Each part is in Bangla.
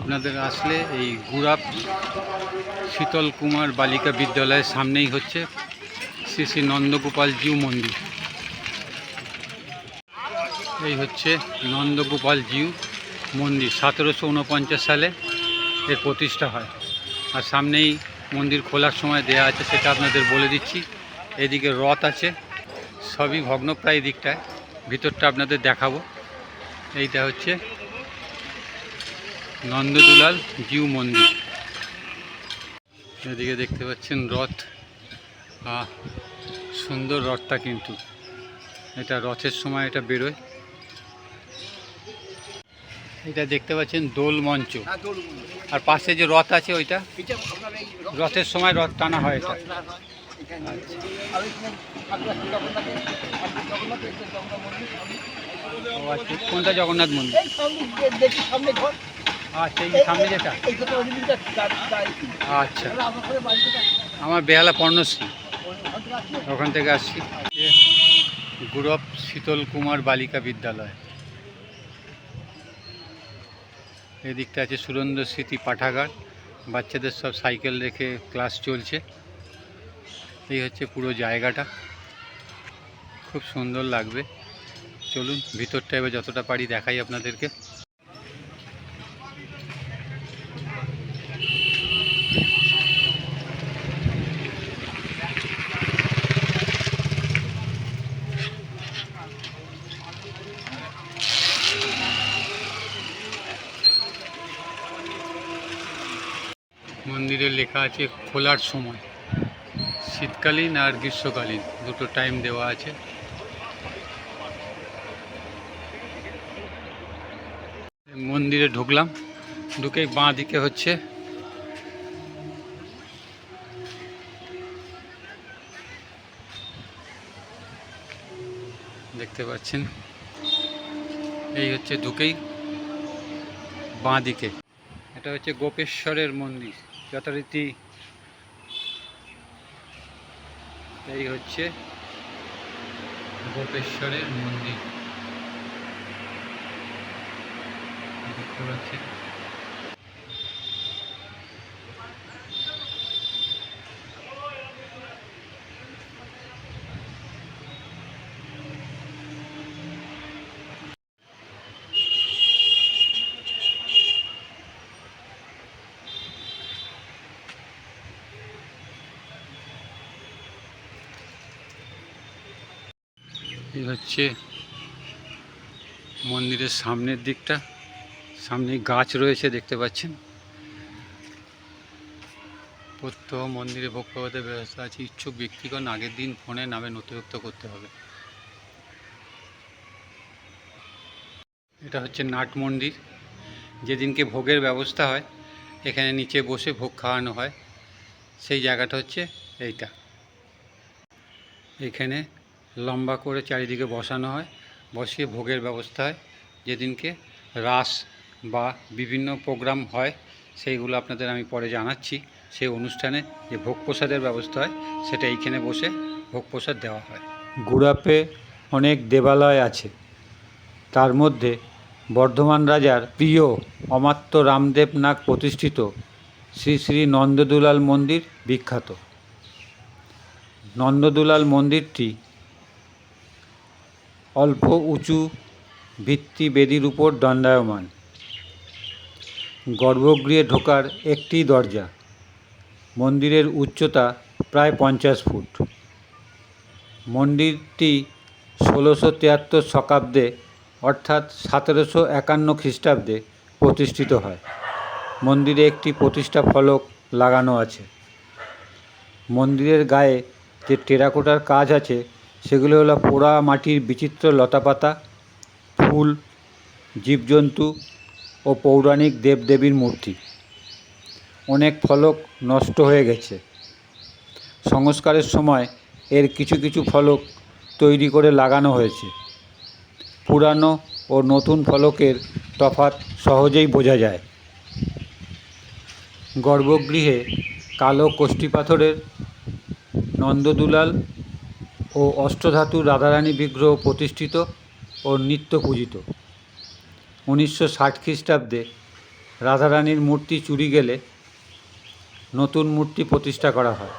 আপনাদের আসলে এই গুড়াপ শীতল কুমার বালিকা বিদ্যালয়ের সামনেই হচ্ছে শ্রী শ্রী নন্দগোপাল জিউ মন্দির। এই হচ্ছে নন্দগোপাল জিউ মন্দির, সতেরোশো উনপঞ্চাশ সালে এর প্রতিষ্ঠা হয়। আর সামনেই মন্দির খোলার সময় দেয়া আছে, সেটা আপনাদের বলে দিচ্ছি। এদিকে রথ আছে, সবই ভগ্নপ্রায় দিকটায়। ভিতরটা আপনাদের দেখাবো। এইটা হচ্ছে নন্দদুলাল জিউ মন্দির। এদিকে দেখতে পাচ্ছেন রথ। সুন্দর রথটা কিন্তু। এটা রথের সময় এটা বেরোয়। এটা দেখতে পাচ্ছেন দোল মঞ্চ। আর পাশে যে রথ আছে ওইটা, রথের সময় রথ টানা হয় এটা। আচ্ছা। কোনটা জগন্নাথ মন্দির? আচ্ছা এই সামনে যেটা। আচ্ছা আমার বেহালা পর্ণশ্রী। ওখান থেকে আসছি। গুরব শীতল কুমার বালিকা বিদ্যালয়। এদিকটা আছে সুরেন্দ্র স্মৃতি পাঠাগার। বাচ্চাদের সব সাইকেল রেখে ক্লাস চলছে। এই হচ্ছে পুরো জায়গাটা। খুব সুন্দর লাগবে। চলুন, ভিতরটা এবার যতটা পারি দেখাই আপনাদেরকে। মন্দিরে লেখা আছে খোলার সময়। শীতকালীন আর গ্রীষ্মকালীন, দুটো টাইম দেওয়া আছে। মন্দিরে ঢুকলাম ঢুকে বাঁ দিকে হচ্ছে দেখতে পাচ্ছেন? এই হচ্ছে ঢুকেই বাঁ দিকে। এটা হচ্ছে গোপেশ্বরের মন্দির। যথারীতি এই হচ্ছে গোপেশ্বরের মন্দির। দেখতে পাচ্ছেন? এই হচ্ছে মন্দিরের সামনের দিকটা। সামনে গাছ রয়েছে, দেখতে পাচ্ছেন। প্রত্যহ মন্দিরে ভোগ প্রবাদের ব্যবস্থা আছে। ইচ্ছুক ব্যক্তিগণ আগের দিন ফোনে নামে নথিভুক্ত করতে হবে। এটা হচ্ছে নাট মন্দির। যেদিনকে ভোগের ব্যবস্থা হয়, এখানে নিচে বসে ভোগ খাওয়ানো হয়। সেই জায়গাটা হচ্ছে এইটা। এখানে লম্বা করে চারিদিকে বসানো হয়, বসিয়ে ভোগের ব্যবস্থা হয়। যেদিনকে রাস বা বিভিন্ন প্রোগ্রাম হয়, সেইগুলো আপনাদের আমি পরে জানাচ্ছি। সেই অনুষ্ঠানে যে ভোগ প্রসাদের ব্যবস্থা হয়, সেটা এইখানে বসে ভোগ প্রসাদ দেওয়া হয়। গুড়াপে অনেক দেবালয় আছে। তার মধ্যে বর্ধমান রাজার প্রিয় অমাত্য রামদেব নাগ প্রতিষ্ঠিত শ্রী শ্রী নন্দদুলাল মন্দির বিখ্যাত। নন্দদুলাল মন্দিরটি অল্প উঁচু ভিত্তি বেদির উপর দণ্ডায়মান। গর্ভগৃহে ঢোকার একটি দরজা। মন্দিরের উচ্চতা প্রায় পঞ্চাশ ফুট। মন্দিরটি ষোলোশো তিয়াত্তর শকাব্দে অর্থাৎ সতেরোশো একান্ন খ্রিস্টাব্দে প্রতিষ্ঠিত হয়। মন্দিরে একটি প্রতিষ্ঠা ফলক লাগানো আছে। মন্দিরের গায়ে যে টেরাকোটার কাজ আছে সেগুলো হলো পোড়া মাটির বিচিত্র লতাপাতা, ফুল, জীবজন্তু ও পৌরাণিক দেবদেবীর মূর্তি। অনেক ফলক নষ্ট হয়ে গেছে। সংস্কারের সময় এর কিছু কিছু ফলক তৈরি করে লাগানো হয়েছে। পুরানো ও নতুন ফলকের তফাৎ সহজেই বোঝা যায়। গর্ভগৃহে কালো কোষ্ঠী পাথরের নন্দদুলাল ও অষ্টধাতুর রাধারানী বিগ্রহ প্রতিষ্ঠিত ও নিত্য পূজিত। উনিশশো ষাট খ্রিস্টাব্দে রাধারানীর মূর্তি চুরি গেলে নতুন মূর্তি প্রতিষ্ঠা করা হয়।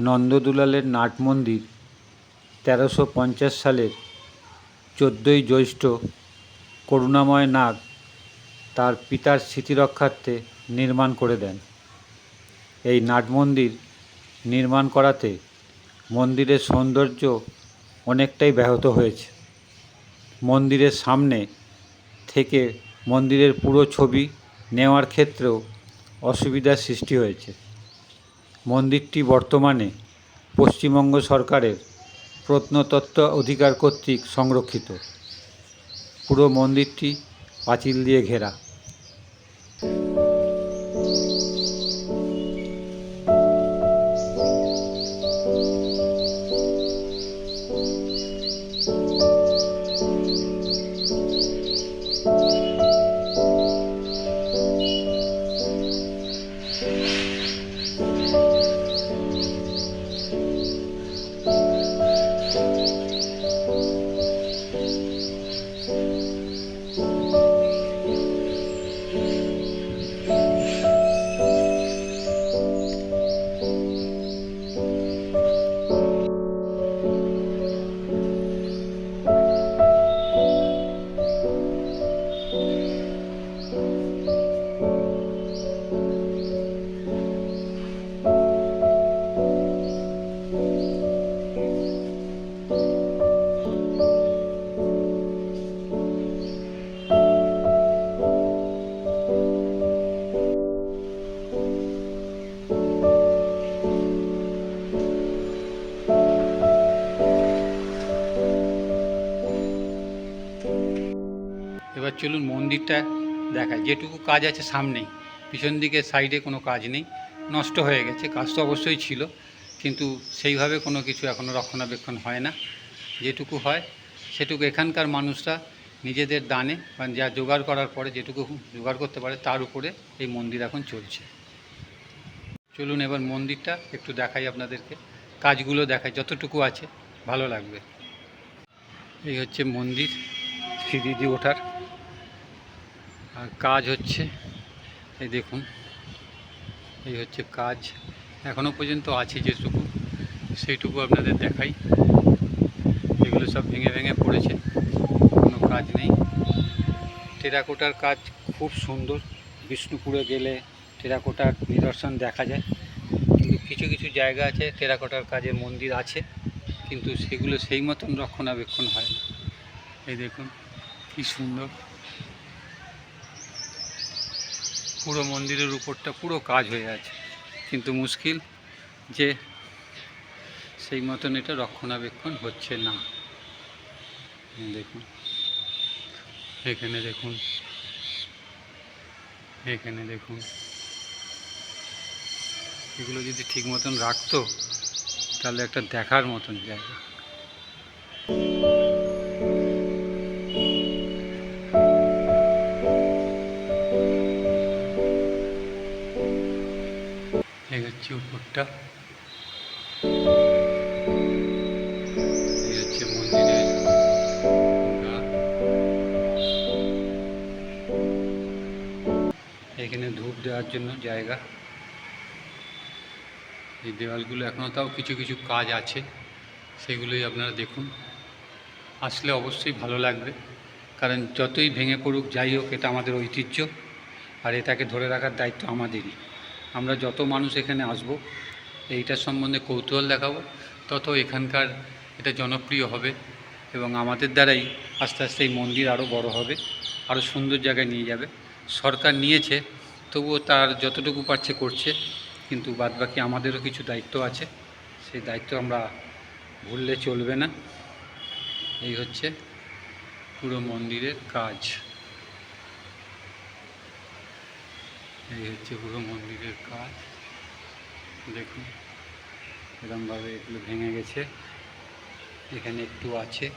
নন্দদুলালের নাট মন্দির তেরোশো পঞ্চাশ সালের চোদ্দোই জ্যৈষ্ঠ করুণাময় নাগ তার পিতার স্মৃতিরক্ষার্থে নির্মাণ করে দেন। এই নাট মন্দির নির্মাণ করাতে মন্দিরের সৌন্দর্য অনেকটাই ব্যাহত হয়েছে। মন্দিরের সামনে থেকে মন্দিরের পুরো ছবি নেওয়ার ক্ষেত্রেও অসুবিধার সৃষ্টি হয়েছে। মন্দিরটি বর্তমানে পশ্চিমবঙ্গ সরকারের প্রত্নতত্ত্ব অধিকার কর্তৃক সংরক্ষিত। পুরো মন্দিরটি পাঁচিল দিয়ে ঘেরা। চলুন মন্দিরটা দেখায় যেটুকু কাজ আছে সামনেই। পিছন দিকে সাইডে কোনো কাজ নেই। নষ্ট হয়ে গেছে। কাজ তো অবশ্যই ছিল। কিন্তু সেইভাবে কোনো কিছু এখনও রক্ষণাবেক্ষণ হয় না। যেটুকু হয়, সেটুকু এখানকার মানুষরা নিজেদের দানে বা যা জোগাড় করার পরে যেটুকু জোগাড় করতে পারে, তার উপরে এই মন্দির এখন চলছে। চলুন এবার মন্দিরটা একটু দেখাই আপনাদেরকে। কাজগুলো দেখাই। যতটুকু আছে, ভালো লাগবে। এই হচ্ছে মন্দির। সিঁড়ি ওঠার। কাজ হচ্ছে, এই দেখুন, এই হচ্ছে কাজ। এখনও পর্যন্ত আছে যেটুকু, সেইটুকু আপনাদের দেখাই। এগুলো সব ভেঙে ভেঙে পড়েছে, কোনো কাজ নেই। টেরাকোটার কাজ খুব সুন্দর, বিষ্ণুপুরে গেলে টেরাকোটার নিদর্শন দেখা যায়। কিন্তু কিছু কিছু জায়গা আছে, টেরাকোটার কাজের মন্দির আছে, কিন্তু সেগুলো সেই মতন রক্ষণাবেক্ষণ হয় না। এই দেখুন, কি সুন্দর। পুরো মন্দিরের উপরটা পুরো কাজ হয়ে আছে। কিন্তু মুশকিল যে সেই মতন এটা রক্ষণাবেক্ষণ হচ্ছে না। দেখুন। এখানে দেখুন। এখানে দেখুন। এগুলো যদি ঠিক মতন রাখতো, তাহলে একটা দেখার মতন জায়গা। হচ্ছে উপরটা। এই হচ্ছে এখানে ধূপ দেওয়ার জন্য জায়গা। এই দেওয়ালগুলো এখনও তাও কিছু কিছু কাজ আছে, সেগুলোই আপনারা দেখুন। আসলে অবশ্যই ভালো লাগবে, কারণ যতই ভেঙে পড়ুক, যাই হোক, এটা আমাদের ঐতিহ্য আর এটাকে ধরে রাখার দায়িত্ব আমাদেরই। আমরা যত মানুষ এখানে আসব, এইটার সম্বন্ধে কৌতূহল দেখাবো, তত এখানকার এটা জনপ্রিয় হবে এবং আমাদের দ্বারাই আস্তে আস্তে এই মন্দির আরও বড় হবে আরও সুন্দর জায়গায় নিয়ে যাবে। সরকার নিয়েছে, তবুও তার যতটুকু পারছে করছে, কিন্তু বাদবাকি আমাদেরও কিছু দায়িত্ব আছে, সেই দায়িত্ব আমরা ভুললে চলবে না। এই হচ্ছে পুরো মন্দিরের কাজ। এই হচ্ছে পুরো মন্দিরের কাজ। দেখুন, এরমভাবে এগুলো ভেঙে গেছে। এখানে একটু আছে।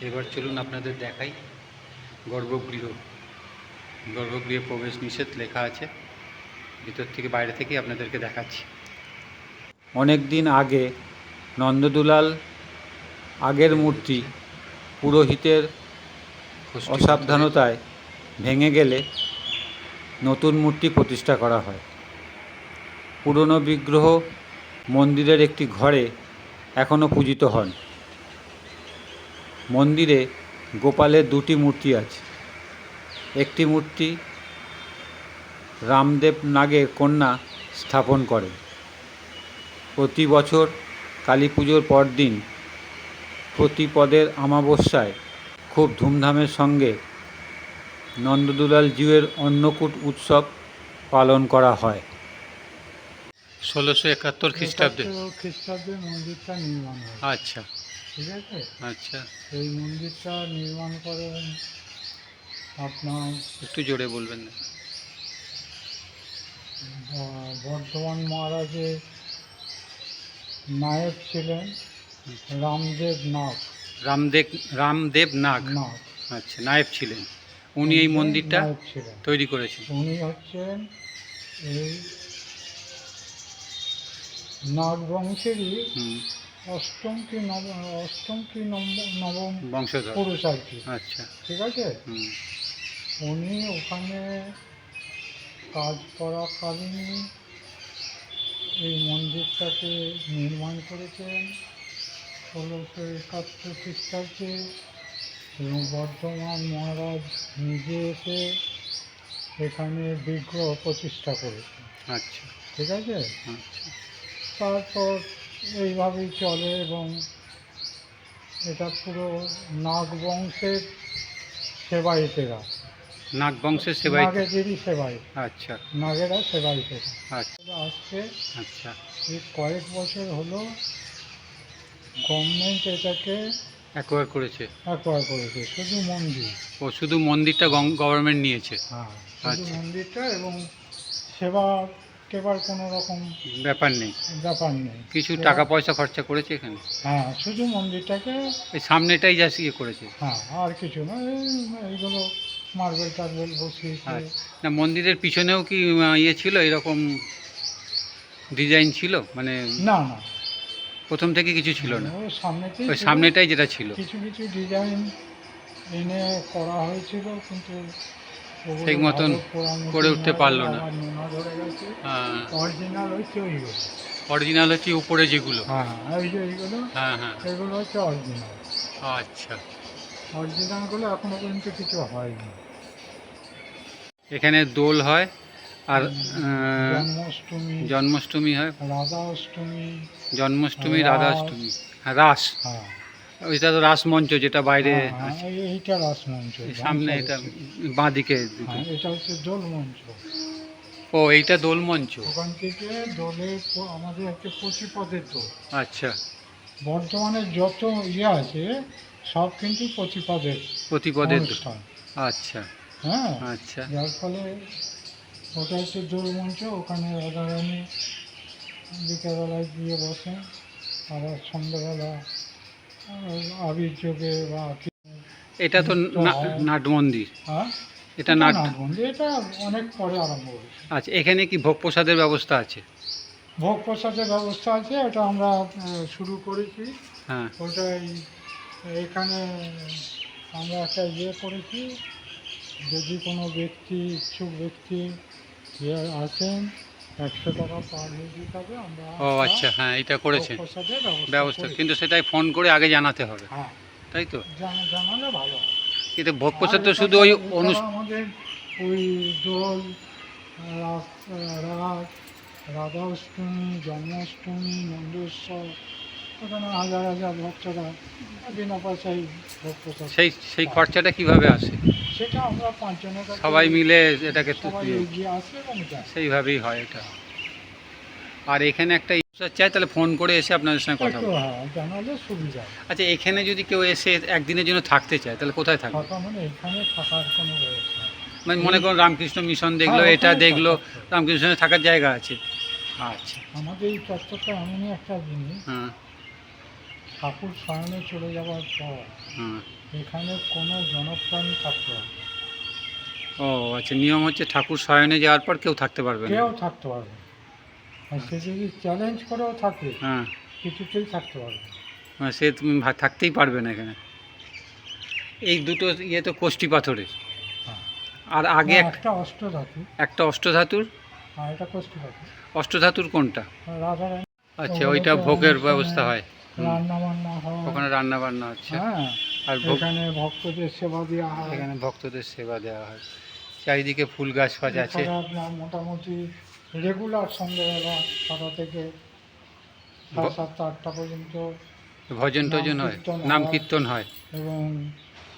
এবার চলুন আপনাদের দেখাই গর্ভগৃহ। গর্ভগৃহে প্রবেশ নিষেধ লেখা আছে। ভিতর থেকে বাইরে থেকে আপনাদেরকে দেখাচ্ছি। অনেক দিন আগে নন্দদুলাল আগের মূর্তি পুরোহিতের অসাবধানতায় ভেঙে গেলে নতুন মূর্তি প্রতিষ্ঠা করা হয়। পুরনো বিগ্রহ মন্দিরের একটি ঘরে এখনও পূজিত হন। মন্দিরে গোপালের দুটি মূর্তি আছে। একটি মূর্তি রামদেব নাগের কন্যা স্থাপন করেন প্রতি বছর কালী পুজোর পরদিন প্রতিপদের আমাবস্যায় খুব ধুমধামের সঙ্গে নন্দদুলাল জিউয়ের অন্নকূট উৎসব পালন করা হয়। ষোলোশো একাত্তর খ্রিস্টাব্দে। খ্রিস্টাব্দে মন্দিরটা নির্মাণ হয়। আচ্ছা। ঠিক আছে? আচ্ছা। এই মন্দিরটা নির্মাণ করেন আপনার একটু জোরে বলবেন না। বর্ধমান মহারাজের নায়ক ছিলেন রামদেব নাগ। রামদেব রামদেব নাগ? নাথ আচ্ছা নায়েব ছিলেন। উনি এই মন্দিরটা ছিলেন। তৈরি করেছেন। উনি হচ্ছেন এই নাগ বংশেরই অষ্টম কি নবম অষ্টম কি নবম বংশধর। পুরুষ আর কি। আচ্ছা। ঠিক আছে? হুম। উনি ওখানে কাজ করা করাকালীন এই মন্দিরটাকে নির্মাণ করেছেন ষোলোশো একাত্তর খ্রিস্টাব্দে এবং বর্ধমান মহারাজ নিজে এসে এখানে বিগ্রহ প্রতিষ্ঠা করেছেন। আচ্ছা। ঠিক আছে? আচ্ছা। তারপর এইভাবেই চলে এবং এটা পুরো নাগ বংশের সেবাইতেরা নাগ বংশের সেবাই নাগেদেরই সেবাই। আচ্ছা। নাগেরা সেবাইতেরা আচ্ছা। আসছে আচ্ছা। এই কয়েক বছর হলো গভর্নমেন্ট এটাকে অ্যাকোয়ার করেছে। অ্যাকোয়ার করেছে শুধু মন্দির। ও শুধু মন্দিরটা গভর্নমেন্ট নিয়েছে। হ্যাঁ শুধু আচ্ছা। মন্দিরটা এবং সেবা কেবার কোনো রকম ব্যাপার নেই। ব্যাপার নেই। কিছু টাকা পয়সা খরচা করেছে এখানে? হ্যাঁ শুধু মন্দিরটাকে এই সামনেটাই যা ইয়ে করেছে। হ্যাঁ আর কিছু না এইগুলো মার্বেল টার্বেল বসিয়েছে। আচ্ছা। না মন্দিরের পিছনেও কি ইয়ে ছিল? এরকম ডিজাইন ছিল? মানে না না। প্রথম থেকে কিছু ছিল না? ওই সামনেতেই ওই সামনেটাই যেটা ছিল। কিছু কিছু ডিজাইন এনে করা হয়েছিল কিন্তু ঠিক মতন করে উঠতে পারল না। অরিজিনাল হচ্ছে ওইগুলো। অরিজিনাল হচ্ছে উপরে যেগুলো। হ্যাঁ এই যে এইগুলো হ্যাঁ হ্যাঁ। এগুলো হচ্ছে অরিজিনাল আচ্ছা। অরিজিনালগুলো এখনও পর্যন্ত কিছু হয়নি। এখানে দোল হয় আর জন্মাষ্টমী জন্মাষ্টমী হয়। রাধা অষ্টমী জন্মাষ্টমী। রাধাষ্টমী। হ্যাঁ রাস। হ্যাঁ। ওইটা তো রাস মঞ্চ যেটা বাইরে হ্যাঁ, হ্যাঁ, এইটা রাসমঞ্চ সামনে এটা বাঁ দিকে। হ্যাঁ এটা হচ্ছে দোল মঞ্চ। ও এইটা দোল মঞ্চ? ওখান থেকে দোলের প- আমাদের পদের দোল। আচ্ছা। বর্তমানে যত ইয়ে আছে সব কিন্তু প্রতিপদের প্রতিপদের। অনুষ্ঠান। আচ্ছা। হ্যাঁ আচ্ছা। যার ফলে ওটা হচ্ছে দোল মঞ্চ ওখানে রাধারানী বিকেলবেলায় গিয়ে বসে আবার সন্ধ্যাবেলা আবির যোগে বা এটা তো নাট মন্দির। হ্যাঁ? এটা নাট নাটবন্দি এটা অনেক পরে আরম্ভ হয়েছে। আচ্ছা এখানে কি ভোগ প্রসাদের ব্যবস্থা আছে? ভোগ প্রসাদের ব্যবস্থা আছে ওটা আমরা শুরু করেছি। হ্যাঁ। ওটাই এখানে আমরা একটা ইয়ে করেছি যদি কোনো ব্যক্তি ইচ্ছুক ব্যক্তি ইয়ে আসেন একশো টাকা পার হবে আমরা ও আচ্ছা হ্যাঁ এটা করেছেন। ব্যবস্থা কিন্তু সেটাই ফোন করে আগে জানাতে হবে। হ্যাঁ। তাই তো? জানা- জানালে ভালো কিন্তু ভোগ প্রসাদ তো শুধু ওই আমাদের ওই দোল রাত রাধা অষ্টমী জন্মাষ্টমী নন্দেশ্বর ওখানে হাজার হাজার ভক্তরা বিনা পয়সায় ভোগ সেই সেই খরচাটা কীভাবে আসে? সেটা আমরা পাঁচজনের কাছে সবাই মিলে এটাকে সবাই এগিয়ে আসে এবং যায়। সেইভাবেই হয় এটা। আর এখানে একটা ইউজার চাই তাহলে ফোন করে এসে আপনাদের সঙ্গে কথা একটু বলব। হ্যাঁ জানালে সুবিধা। আচ্ছা এখানে যদি কেউ এসে একদিনের জন্য থাকতে চায় তাহলে কোথায় থাকবে? থাকা মানে এখানে থাকার কোনো ব্যবস্থা নেই। মানে মনে করুন রামকৃষ্ণ মিশন দেখল হ্যাঁ, এটা ওখানে দেখল রামকৃষ্ণ মিশনে থাকার জায়গা আছে। আচ্ছা। আমাদের এই চত্বরটা এমনই একটা জিনিস হ্যাঁ। ঠাকুর শয়নে চলে যাওয়ার পর হ্যাঁ এখানে কোনো জনপ্রাণী থাকতে হবে ও আচ্ছা নিয়ম হচ্ছে ঠাকুর শয়নে যাওয়ার পর কেউ থাকতে পারবে না। কেউ থাকতে পারবে সে যদি চ্যালেঞ্জ করেও থাকে হ্যাঁ। কিছুতেই থাকতে পারবে। মানে সে তুমি থাকতেই পারবে না এখানে। এই দুটো ইয়ে তো কোষ্টি পাথরের। হ্যাঁ। আর আগে একটা অষ্টধাতু। একটা অষ্টধাতুর? আর এটা অষ্টধাতুর কোনটা? আচ্ছা ওইটা ভোগের ব্যবস্থা হয়। রান্না বান্না হয়। ওখানে রান্না বান্না হচ্ছে হ্যাঁ আর এখানে ভক্তদের সেবা দেওয়া হয়। এখানে ভক্তদের সেবা দেওয়া হয়। চারিদিকে ফুল গাছ ফাছ আছে। মোটামুটি রেগুলার সন্ধ্যেবেলা ছটা থেকে সাতটা আটটা পর্যন্ত ভজন টজন হয় নাম। কীর্তন হয় এবং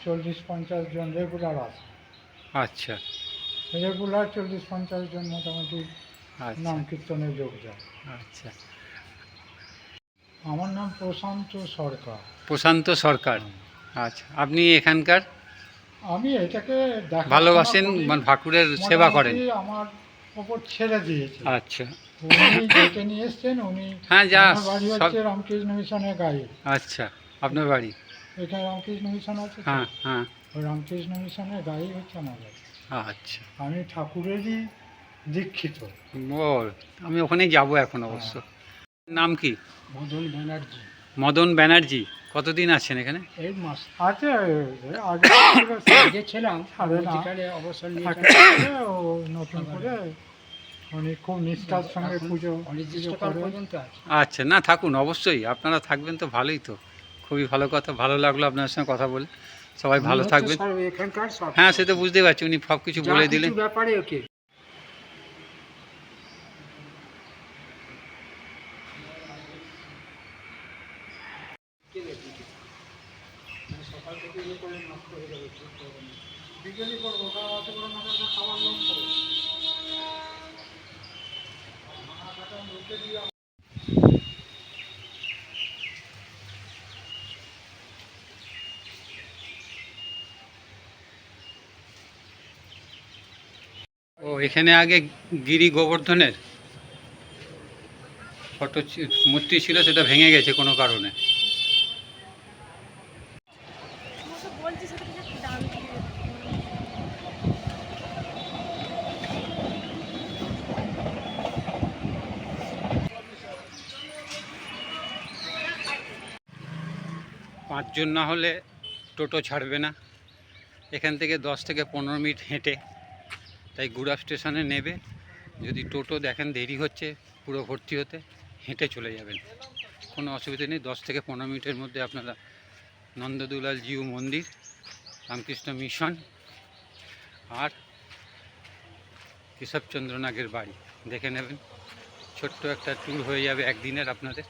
চল্লিশ পঞ্চাশ জন রেগুলার আছে। আচ্ছা। রেগুলার চল্লিশ পঞ্চাশ জন মোটামুটি আচ্ছা। নাম কীর্তনে যোগ দেয় আচ্ছা। আমার নাম প্রশান্ত সরকার। প্রশান্ত সরকার। আচ্ছা আপনি এখানকার? আমি এটাকে ভালোবাসেন মানে ঠাকুরের সেবা করেন? আমার ওপর ছেড়ে দিয়েছে। আচ্ছা। উনি ডেকে নিয়ে এসছেন উনি হ্যাঁ যা বাড়ি হচ্ছে রামকৃষ্ণ মিশনের গায়ে। আচ্ছা আপনার বাড়ি? এখানে রামকৃষ্ণ মিশন আছে হ্যাঁ হ্যাঁ। ওই রামকৃষ্ণ মিশনের গায়ে হচ্ছে আমার আচ্ছা। আমি ঠাকুরেরই দীক্ষিত। আমি ওখানেই যাব এখন অবশ্য। নাম কি? মদন ব্যানার্জি। মদন ব্যানার্জি। কতদিন আছেন এখানে? এই মাস আছে আগে আগে ছিলাম অবসর ও নতুন করে উনি খুব নিষ্ঠার সঙ্গে পুজো আচ্ছা না থাকুন অবশ্যই আপনারা থাকবেন তো ভালোই তো। খুবই ভালো কথা ভালো লাগল আপনার সঙ্গে কথা বলে। সবাই ভালো থাকবেন। হ্যাঁ সে তো বুঝতে পারছি উনি সব কিছু বলে দিলেন। ব্যাপারে ওকে। এখানে আগে গিরি গোবর্ধনের ফটো মূর্তি ছিল, সেটা ভেঙে গেছে কোনো কারণে। পাঁচজন না হলে টোটো ছাড়বে না। এখান থেকে দশ থেকে পনেরো মিনিট হেঁটে তাই গুড়া স্টেশনে নেবে। যদি টোটো দেখেন দেরি হচ্ছে, পুরো ভর্তি হতে, হেঁটে চলে যাবেন। কোনো অসুবিধা নেই, দশ থেকে পনেরো মিনিটের মধ্যে আপনারা নন্দদুলাল জিউ মন্দির, রামকৃষ্ণ মিশন আর কেশবচন্দ্র নাগের বাড়ি দেখে নেবেন। ছোট্ট একটা ট্যুর হয়ে যাবে একদিনের আপনাদের।